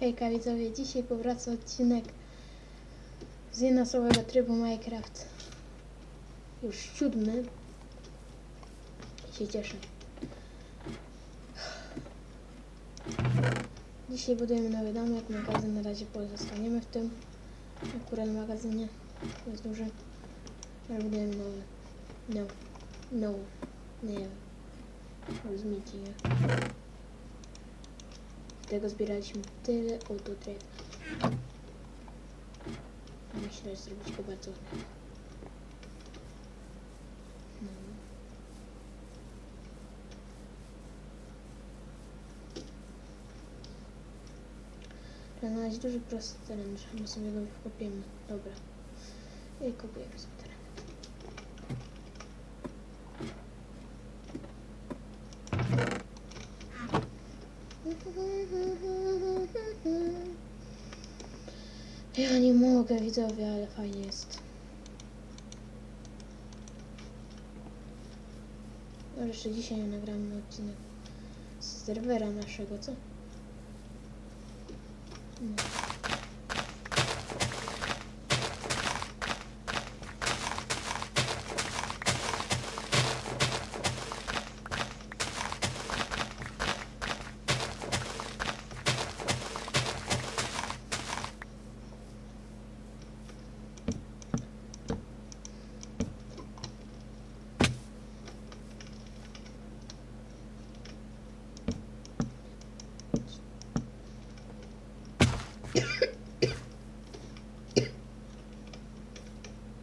Hejka widzowie, dzisiaj powraca odcinek z jednoosobowego trybu Minecraft. Już siódmy. Się cieszę. Dzisiaj budujemy nowy domek, magazyn na razie pozostaniemy w tym. Akurat magazynie jest duży. Ale budujemy nowy. No. No. Nie. Rozumiecie, nie? Tego zbieraliśmy tyle oto drewna. Myślę, że zrobić go bardzo znaleźć duży, prosty teren, że my sobie go wykopiemy. Dobra. I kopujemy sobie teren. Ja nie mogę, widzowie, ale fajnie jest. No, jeszcze dzisiaj nagramy odcinek z serwera naszego, co? No.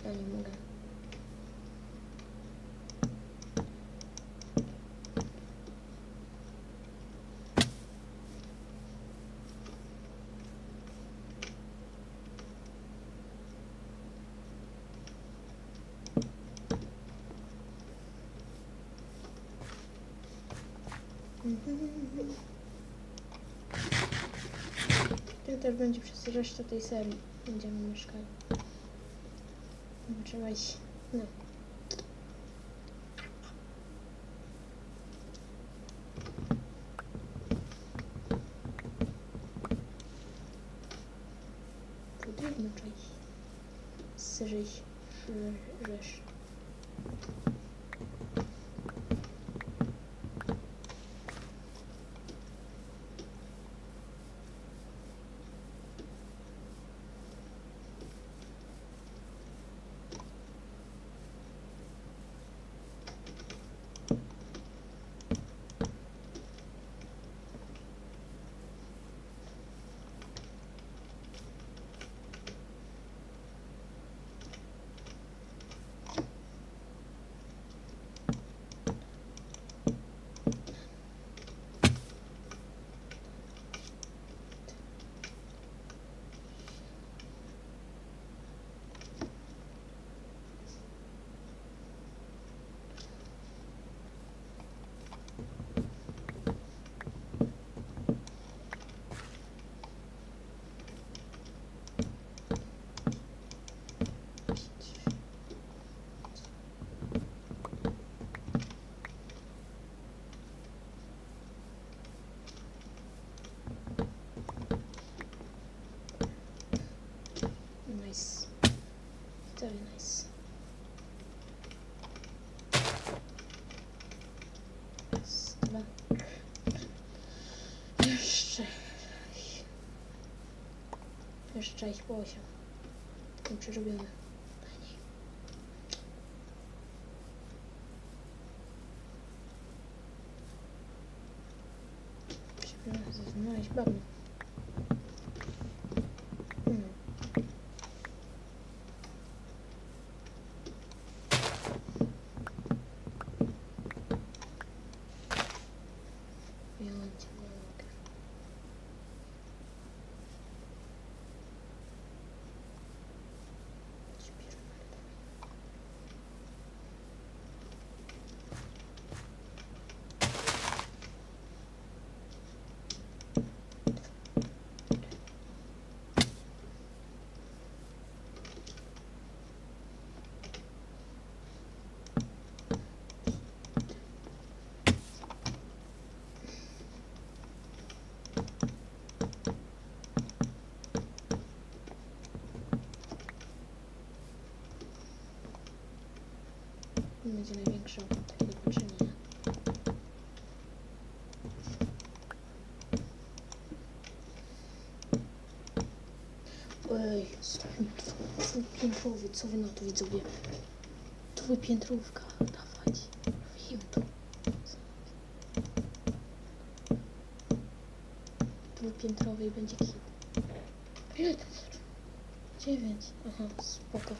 Ja nie mogę. Też będzie przez resztę tej serii. Będziemy mieszkali. Trzeba iść. No. Iść. Zżyć. Rzesz. Nice. Very nice. Raz. Jeszcze. Jeszcze iść po osiem. Tym przerobione. Trzeba znaleźć bagno. Hmm. Wyjąć nie mogę. Śpię, ale dawaj. Dwa. Ej, stoi dwupiętrowy, co wy na to widzowie? Dwupiętrówka, dawać. Wiem to. Dwupiętrowy i będzie kit. Ile to? Dziewięć. Aha, spoko.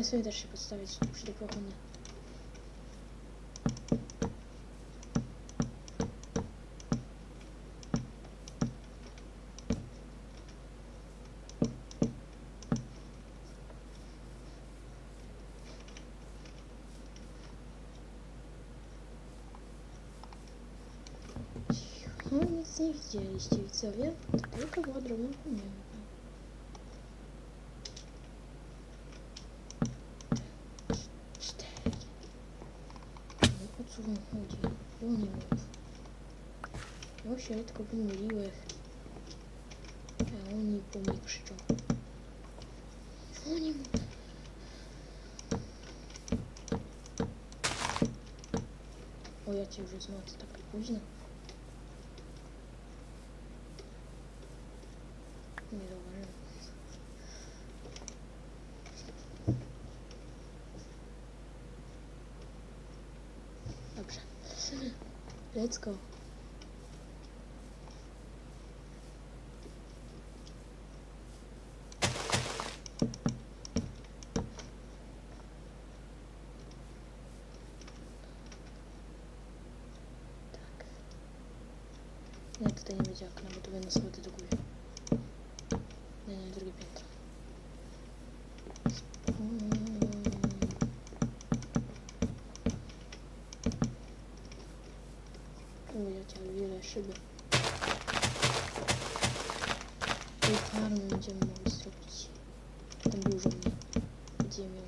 Ale sobie też się podstawić przy tej pochodni. Cicho, nic nie widzieliście widzowie. To tylko była drobna No o co wam chodzi? O nie mów. Ja się tylko pomyliłem. A oni po mnie krzyczą. O nie mów. O ja cię już jest noc tak późno. Nie zauważyłem. Dobrze. Let's go. Tak. Nie, tutaj nie będzie okna, bo tu będą schody do góry. Nie, nie, drugie piętro. Mm. O, ja cię wiele szyby. I farmy będziemy mogli zrobić. Mnie. Ziemią.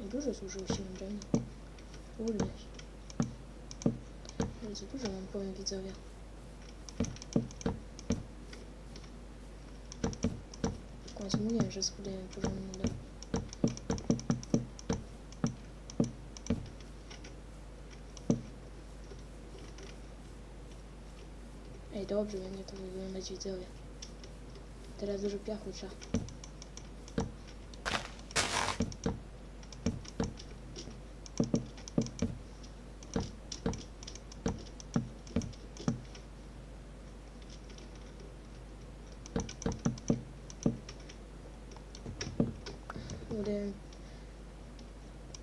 I dużo zużyło się drewna. Kurde. Bardzo dużo mam powiem widzowie. Końcu mówiłem, że zbudujemy porządny dom. Dobrze będzie to wyglądać widzowie. Teraz dużo piachu trzeba. Budujemy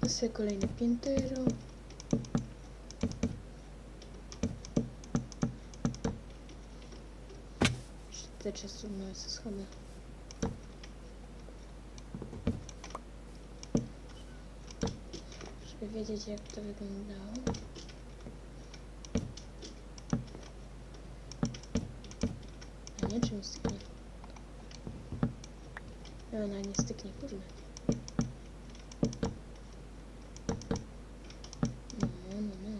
sobie kolejne piętero. Te często mną schody. Żeby wiedzieć jak to wyglądało. A nie, czy mi styknie? No, ona nie styknie, kurde. No, no, no.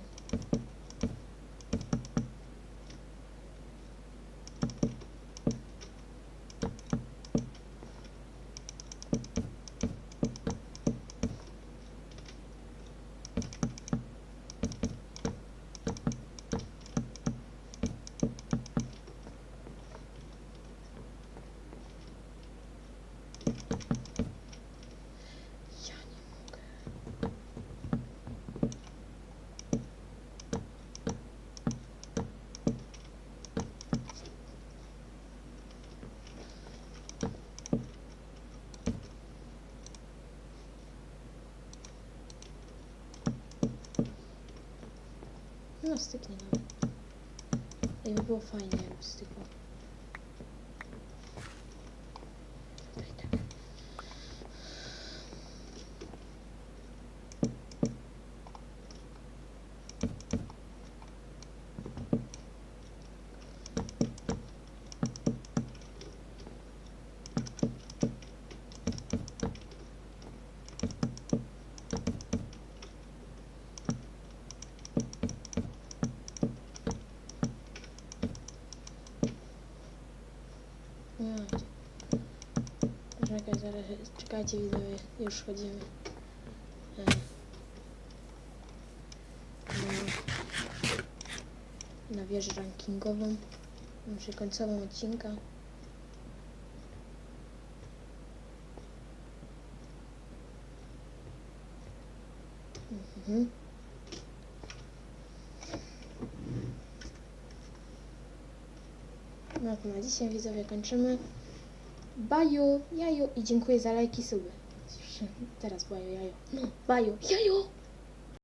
Ja nie mogę. No styknie nawet. Jakby było fajnie, jakby stykło. Zaraz, czekajcie widzowie, już wchodzimy. E, Na, na wieżę rankingową, znaczy końcową odcinka. Mhm. No to na dzisiaj widzowie kończymy. Baju, jaju i dziękuję za lajki suby. Teraz baju, jaju. No, baju, jaju!